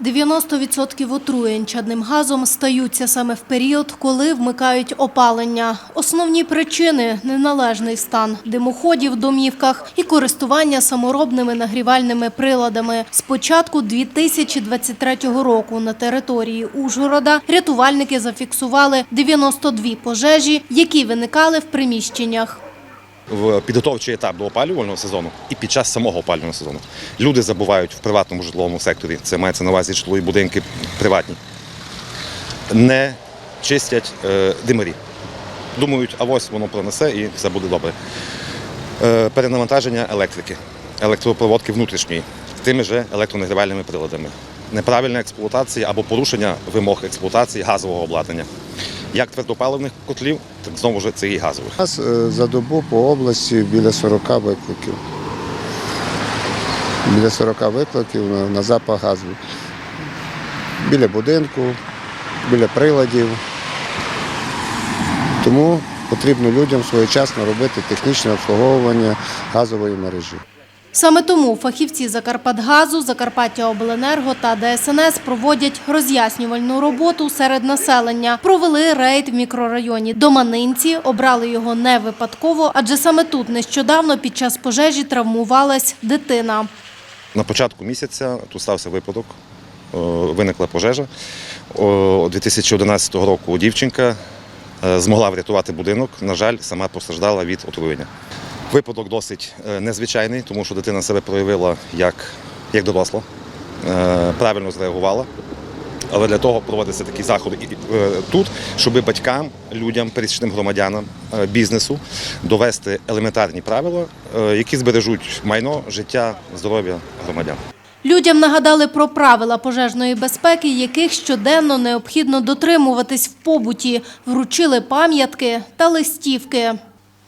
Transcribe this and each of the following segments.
90% отруєнь чадним газом стаються саме в період, коли вмикають опалення. Основні причини – неналежний стан димоходів в домівках і користування саморобними нагрівальними приладами. З початку 2023 року на території Ужгорода рятувальники зафіксували 92 пожежі, які виникали в приміщеннях. В підготовчий етап до опалювального сезону і під час самого опалювального сезону. Люди забувають в приватному житловому секторі, це мається на увазі житлові будинки приватні, не чистять е, димарі. Думають, а ось воно пронесе і все буде добре. Е, перенавантаження електрики, електропроводки внутрішньої, тими же електронагрівальними приладами. Неправильна експлуатація або порушення вимог експлуатації газового обладнання. Як твердопаливних котлів, так знову ж це і газових. У нас е, за добу по області біля 40 викликів. Біля 40 викликів на, на запах газу. Біля будинку, біля приладів. Тому потрібно людям своєчасно робити технічне обслуговування газової мережі. Саме тому фахівці Закарпатгазу, Закарпаття Обленерго та ДСНС проводять роз'яснювальну роботу серед населення. Провели рейд в мікрорайоні Доманинці, обрали його не випадково, адже саме тут нещодавно під час пожежі травмувалась дитина. На початку місяця тут стався випадок, е, виникла пожежа. О, 2011 року дівчинка е, змогла врятувати будинок. На жаль, сама постраждала від отруєння. Випадок досить е, незвичайний, тому що дитина себе проявила як, як доросла, е, правильно зреагувала. Але для того проводяться такі заходи і, е, тут, щоб батькам, людям, пересічним громадянам, бізнесу довести елементарні правила, які збережуть майно, життя, здоров'я громадян. Людям нагадали про правила пожежної безпеки, яких щоденно необхідно дотримуватись в побуті. Вручили пам'ятки та листівки.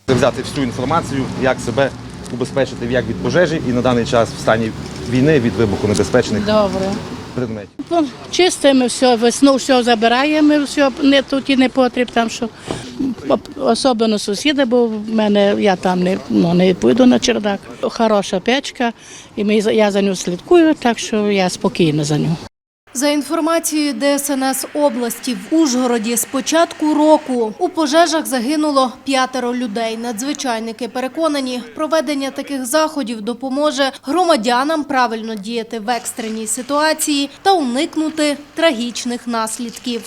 Взяти всю інформацію, як себе убезпечити як від пожежі і на даний час в стані війни від вибуху небезпечних Добре. предметів. Ну, Чистимо все, весну все забираємо, все не тут і не потрібно, там що особливо сусіди, бо в мене я там не, ну, не пойду на чердак. Хороша печка, і ми, я за нього слідкую, так що я спокійна за нього. За інформацією ДСНС області, в Ужгороді з початку року у пожежах загинуло п'ятеро людей. Надзвичайники переконані, проведення таких заходів допоможе громадянам правильно діяти в екстреній ситуації та уникнути трагічних наслідків.